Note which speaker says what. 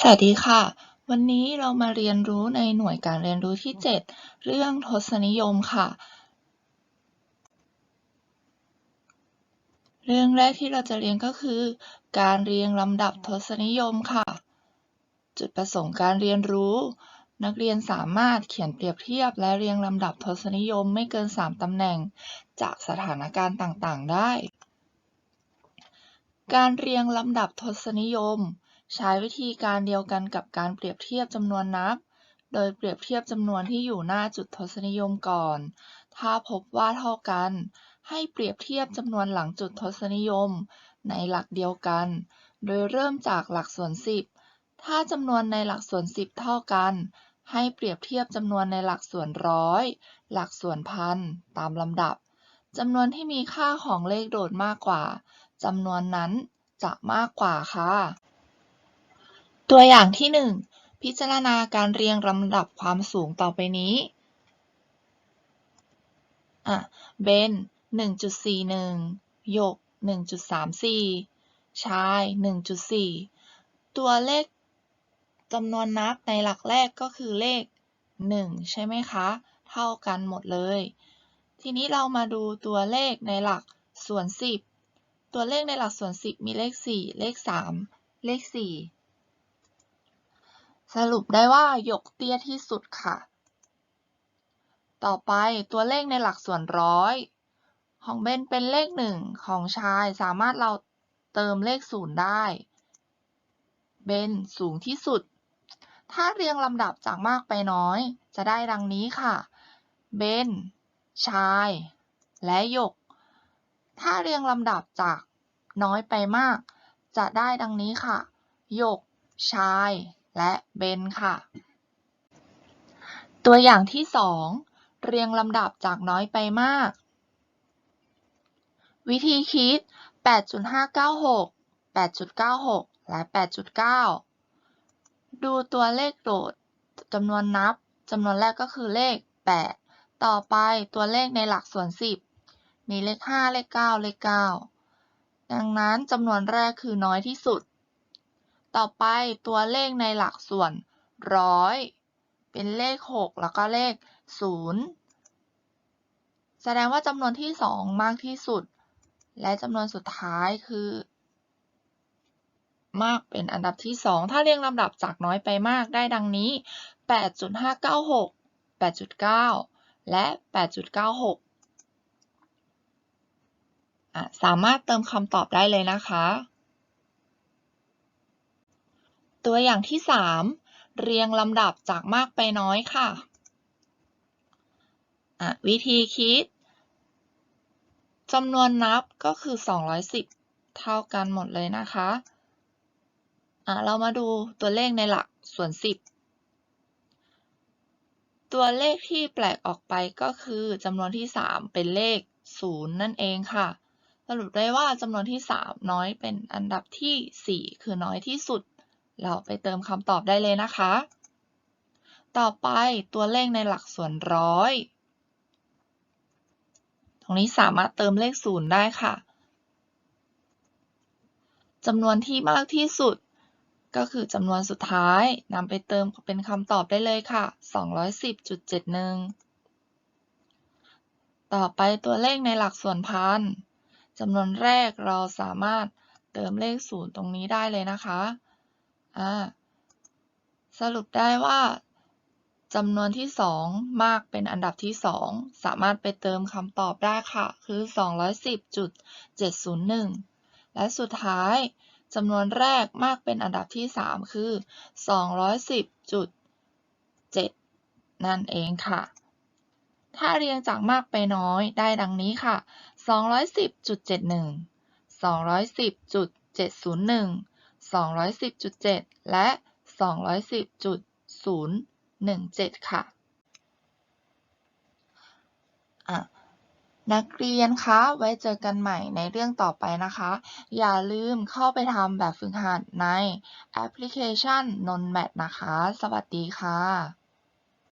Speaker 1: สวัสดีค่ะ วันนี้เรามาเรียนรู้ในหน่วยการเรียนรู้ที่ 7 เรื่องทศนิยมค่ะ เรื่องแรกที่เราจะเรียนก็คือ การเรียงลำดับทศนิยมค่ะ จุดประสงค์การเรียนรู้ นักเรียนสามารถเขียนเปรียบเทียบและเรียงลำดับทศนิยมไม่เกิน 3ตำแหน่ง จากสถานการณ์ต่างๆ ได้ การเรียงลำดับทศนิยม ใช้วิธีการเดียวกันกับการเปรียบเทียบจำนวนนับ โดยเปรียบเทียบจำนวนที่อยู่หน้าจุดทศนิยมก่อน ถ้าพบว่าเท่ากัน ให้เปรียบเทียบจำนวนหลังจุดทศนิยม ในหลักเดียวกัน โดยเริ่มจากหลักส่วน 10 ถ้าจำนวนในหลักส่วน 10 เท่ากัน ให้เปรียบเทียบจำนวนในหลักส่วนร้อย หลักส่วนพัน ตามลำดับจำนวนที่มีค่าของเลขโดดมากกว่าจำนวนนั้นจะมากกว่าค่ะ ตัวอย่างที่ 1 พิจารณาการเรียงลำดับความสูงต่อไปนี้ อะ เบน 1.41 หยก 1.34 ชาย 1.4 ตัวเลขจำนวนนับในหลักแรกก็คือเลข 1 ใช่ไหมคะ เท่ากันหมดเลย ทีนี้เรามาดูตัวเลขในหลักส่วน 10 ตัวเลขในหลักส่วน 10 มีเลข 4 เลข 3 เลข 4 สรุปได้ว่าหยกเตี้ยที่สุดค่ะ ต่อไปตัวเลขในหลักส่วนร้อย ของเบนเป็นเลข1ของชายสามารถเราเติมเลข0ได้ เบนสูงที่สุด ถ้าเรียงลำดับจากมากไปน้อย จะได้ดังนี้ค่ะ เบน ชาย และหยก ถ้าเรียงลำดับจากน้อยไปมาก จะได้ดังนี้ค่ะ หยก ชาย และเบนค่ะ ตัวอย่างที่ 2 เรียงลำดับจากน้อยไปมาก วิธีคิด 8.596 8.96 และ 8.9 ดูตัวเลขโดดจำนวนนับจำนวนแรกก็คือเลข 8 ต่อไปตัวเลขในหลักส่วน 10 มีเลข 5 เลข 9 เลข 9 ดังนั้นจำนวนแรกคือน้อยที่สุด ต่อไปตัวเลขในหลักส่วนร้อยเป็นเลข 6 แล้วก็เลข 0 แสดงว่าจำนวนที่ 2 มากที่สุด และจำนวนสุดท้ายคือ มากเป็นอันดับที่ 2 ถ้าเรียงลำดับจากน้อยไปมากได้ดังนี้ 8.596 8.9 และ 8.96สามารถเติมคำตอบได้เลยนะคะ ตัวอย่างที่ 3 เรียงลำดับจากมากไปน้อยค่ะะวิธีคิดจำนวนนับก็คือ 210 เท่ากันหมดเลยนะคะะเรามาดูตัวเลขในหลักส่วน 10 ตัวเลขที่แปลกออกไปก็คือจำนวนที่ 3 เป็นเลข 0 นั่นเองค่ะ สรุปได้ว่าจำนวนที่ 3 น้อยเป็นอันดับที่ 4 คือน้อยที่สุด เราไปเติมคำตอบได้เลยนะคะ ต่อไปตัวเลขในหลักส่วนร้อย ตรงนี้สามารถเติมเลข0ได้ค่ะจำนวนที่มากที่สุด ก็คือจำนวนสุดท้ายนำไปเติมเป็นคำตอบได้เลยค่ะ 210.71 ต่อไปตัวเลขในหลักส่วนพันจำนวนแรกเราสามารถเติมเลข0ตรงนี้ได้เลยนะคะ อ่าสรุปได้ว่าจำนวนที่ 2 มากเป็นอันดับที่ 2 สามารถไปเติมคำตอบได้ค่ะ คือ 210.701 และสุดท้ายจำนวนแรกมากเป็นอันดับที่ 3 คือ 210.7 นั่นเองค่ะ ถ้าเรียงจากมากไปน้อยได้ดังนี้ค่ะ 210.71 210.701 210.7 และ 210.017ค่ะอะ นักเรียนคะ ไว้เจอกันใหม่ในเรื่องต่อไปนะคะ อย่าลืมเข้าไปทำแบบฝึกหัดในแอปพลิเคชันนนแมทนะคะ สวัสดีค่ะ